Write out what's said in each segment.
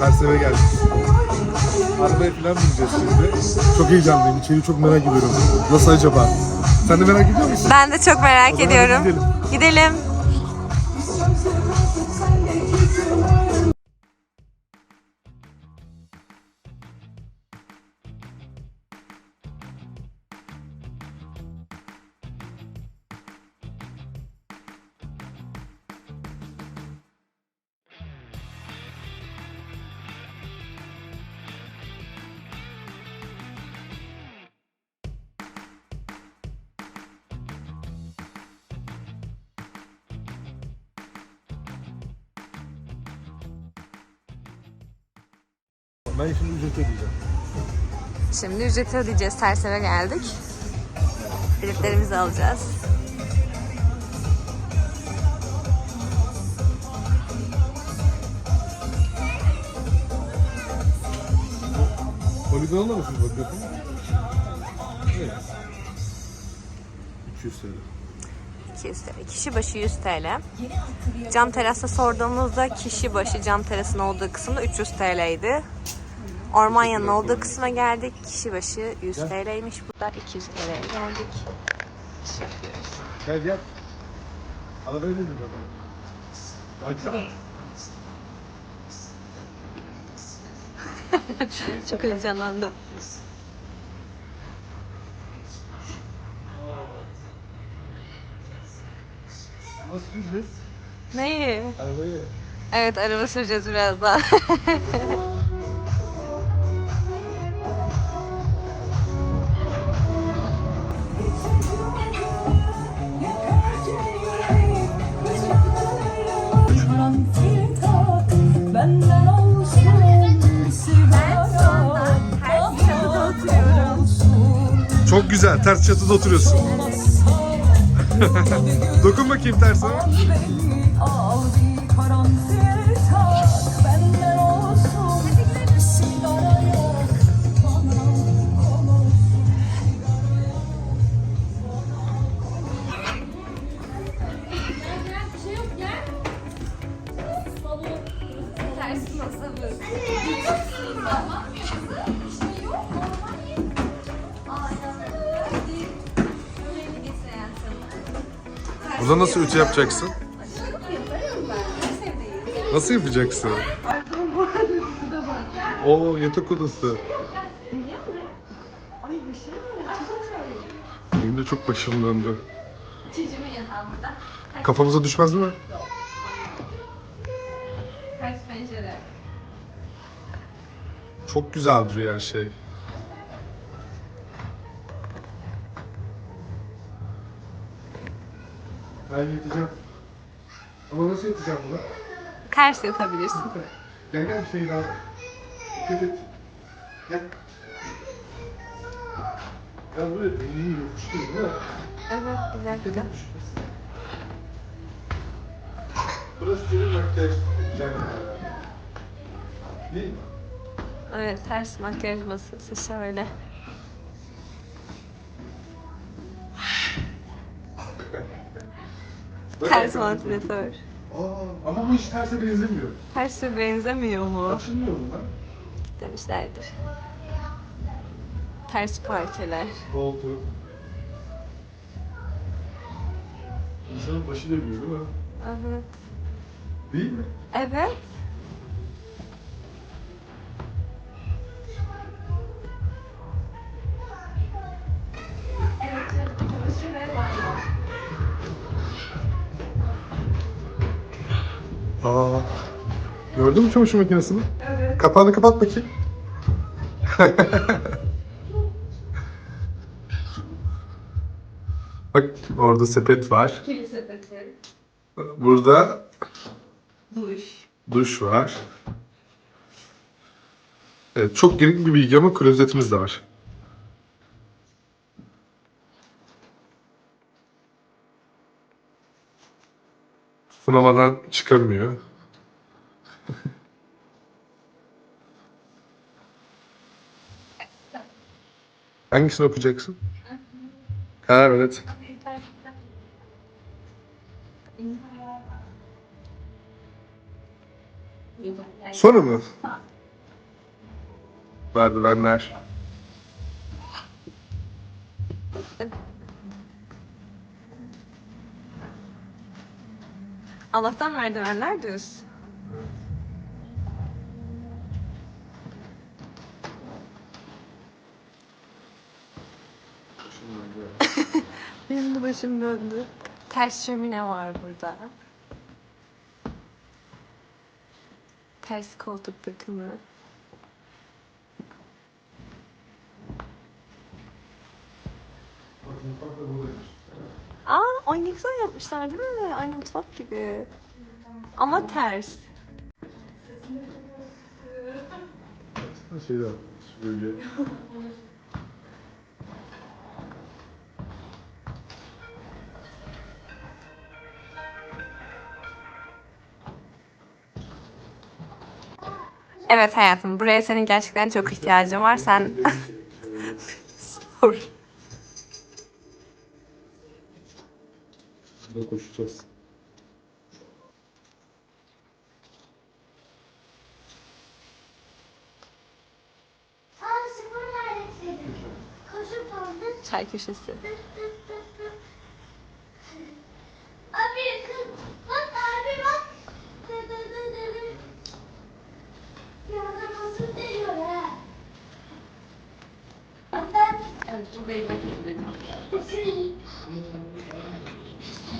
Ters eve geldik. Arabaya falan bineceğiz şimdi. Çok heyecanlıyım. İçeriği çok merak ediyorum. Nasıl acaba? Sen de merak ediyor musun? Ben de çok merak ediyorum. gidelim. Gidelim. Ben şimdi ücret ödeyeceğim. Şimdi ücreti ödeyeceğiz. Ters eve geldik. Biletlerimizi alacağız. Poligonla mısınız bakıyorsun? Evet. 200 TL. 200 TL. Kişi başı 100 TL. Cam terasta sorduğumuzda kişi başı cam terasın olduğu kısımda 300 TL'ydi. Ormanya'nın olduğu kısma geldik. Kişi başı 100 TL'ymiş. Burada 200 TL'ye geldik. Gel gel. Ne diyorsun? Baksana. Çok heyecanlandım. Nasıl süreceğiz? Neyi? Arabayı. Evet araba süreceğiz. Karanfil güzel. Ters çatıda oturuyorsun. Dokun bakayım terse. Burada nasıl ütü yapacaksın? Nasıl yapacaksın? Oo yatak odası. Benim de çok başım döndü. Kafamıza düşmez mi? Çok güzel duruyor her şey. Ben yatacağım. Ama nasıl yatacağım buna? Ters yatabilirsin. Gel gel bir şey daha. Dikkat et. Gel. Ya böyle beynin yokuştu değil mi? Evet bir dakika. Burası senin makyaj. Yani. Değil mi? Evet ters makyaj masası şöyle. Ters vantilatör. Aa, ama bu hiç terse benzemiyor. Terse benzemiyor mu? Açılmıyor mu lan? Demişlerdir. Ters parçalar. Koltuğu. İnsanın başı dönüyor değil mi? Aha. Değil mi? Evet. Aa. Gördün mü çamaşır makinesini? Evet. Kapağını kapat bakayım. Bak orada sepet var. Kili sepeti. Burada Duş. duş var. Evet, çok geniş bir bilgi ama klozetimiz de var. Sınamadan çıkamıyor. Hangisini okuyacaksın? Ha evet. Sonra mı? Merdivenler. Allah'tan merdivenler düz. Benim de başım döndü. Ters şömine var burada. Ters koltuk takımı. Aa, ay ne güzel yapmışlar değil mi? Aynı mutfak gibi. Ama ters. Şeyde böyle. Evet hayatım, buraya senin gerçekten çok ihtiyacın var. Sen sor. Burada koşacağız. Çay köşesi. Abi kız bak abi bak. Dı dı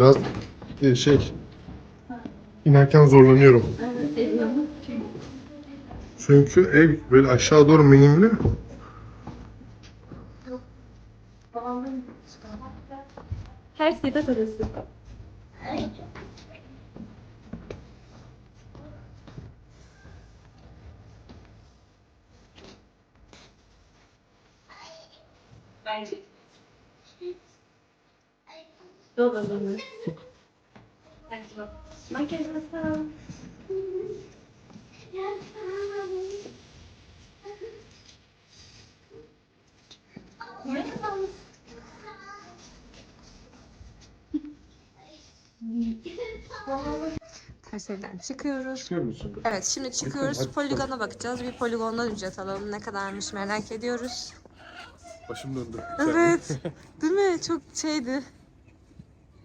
Biraz e, şey inerken zorlanıyorum. Çünkü ev böyle aşağı doğru menimli. Her şeyde parası. Bence. Dolu dolu. Makyajı sağ Ters evden çıkıyoruz. Çıkıyor musun? Evet şimdi çıkıyoruz. Hadi Poligona bakacağız. Bir poligondan ücret alalım. Ne kadarmış merak ediyoruz. Başım döndü. Evet. Değil mi? Çok şeydi.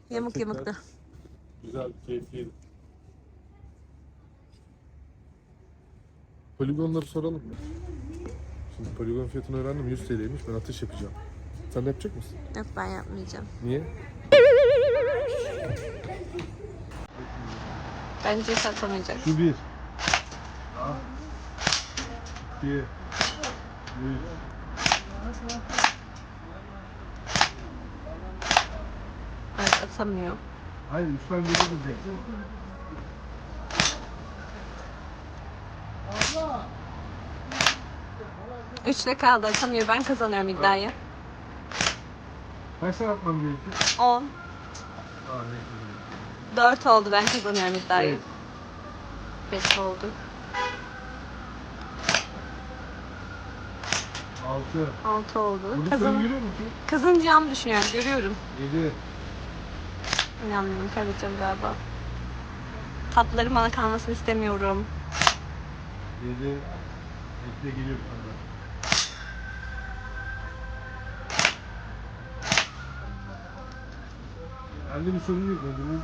Yamuk Gerçekten. yamuktu. Güzel, keyifliydi. Poligonları soralım mı? Şimdi poligon fiyatını öğrendim 100 TL'ymiş ben atış yapacağım. Sen de yapacak mısın? Yok ben yapmayacağım. Niye? Bence satamayacak. Şu bir. İki. Üç. Atamıyor. Hayır üç tane veririz Üçle kaldı atamıyor. Ben kazanıyorum iddiayı. Kaç tane atmam gerekiyor? 10. Aa ne güzel. 4 oldu. Ben kazanıyorum iddiayı. 5 oldu. Altı. 6 oldu. Sen Kazan görüyor musun? kazanacağımı düşünüyorum. Görüyorum. Yedi. İnanmıyorum. Kaybedeceğim galiba. Tatlıların bana kalmasını istemiyorum. Yedi. Bekle geliyor bir tane daha. Bende bir sorun yok. Bende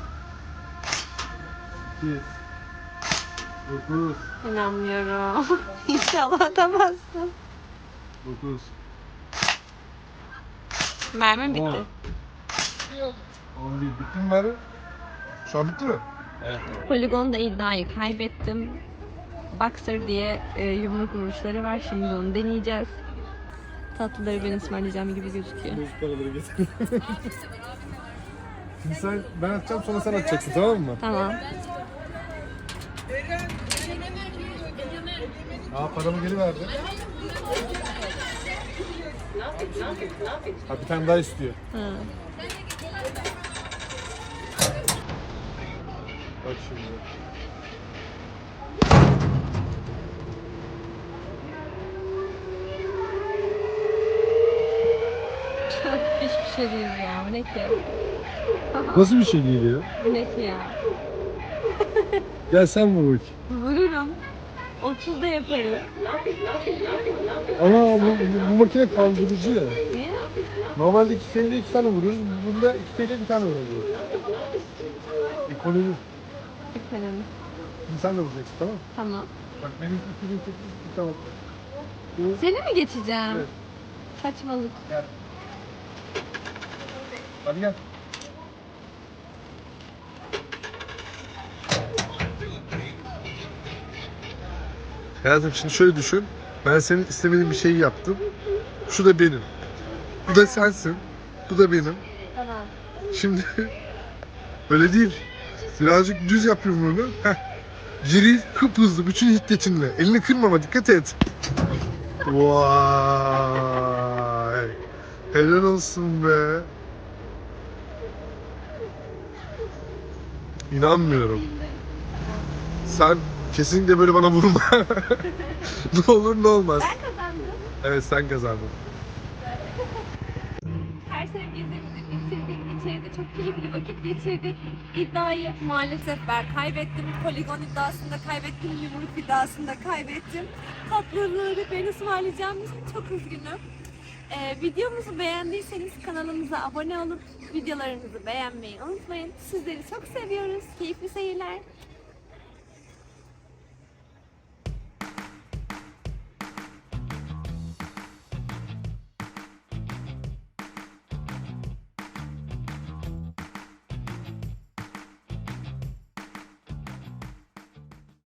İki. Dokuz. İnanmıyorum. İnşallah atamazsın. Dokuz. Mermim bitti. On. On bir. Bitti mi bari? Şu an bitti mi? Poligonda iddiayı kaybettim. Boxer diye e, yumruk vuruşları var. Şimdi onu deneyeceğiz. Tatlıları ben ısmarlayacağım gibi gözüküyor. Bozuk paraları getir. Şimdi sen, ben atacağım sonra sen atacaksın tamam mı? Tamam. Aa paramı geri verdi. Ha bir tane daha istiyor. Hı. Bak şimdi. Hiçbir şey değil ya. Bu ne ki? Nasıl bir şey değil ya? Bu ne ki ya? Gel sen vur bakayım. Vururum. 30 da yaparım. Ama bu, bu, bu makine kaldırıcı ya. Niye? Normalde iki TL iki tane vururuz. Bunda iki TL bir tane vururuz. Ekonomi. Efendim. Şimdi sen de vuracaksın tamam mı? Tamam. Bak benim 2008 tamam. Bu Seni mi geçeceğim? Evet. Saçmalık. Gel. Hadi gel. Hayatım şimdi şöyle düşün. Ben senin istemediğin bir şeyi yaptım. Şu da benim. Bu da sensin. Bu da benim. Tamam. Şimdi öyle değil. Birazcık düz yapıyorum bunu. Heh. Hıp hızlı bütün hiddetinle. Elini kırmama dikkat et. Vay. Helal olsun be. İnanmıyorum. Sen kesinlikle böyle bana vurma. ne olur ne olmaz. Ben kazandım. Evet sen kazandın. Çok keyifli vakit geçirdik. İddiayı maalesef ben kaybettim. Poligon iddiasında kaybettim. Yumruk iddiasında kaybettim. Tatlıları ben ısmarlayacağım için çok üzgünüm. Ee, videomuzu beğendiyseniz kanalımıza abone olup videolarımızı beğenmeyi unutmayın. Sizleri çok seviyoruz. Keyifli seyirler.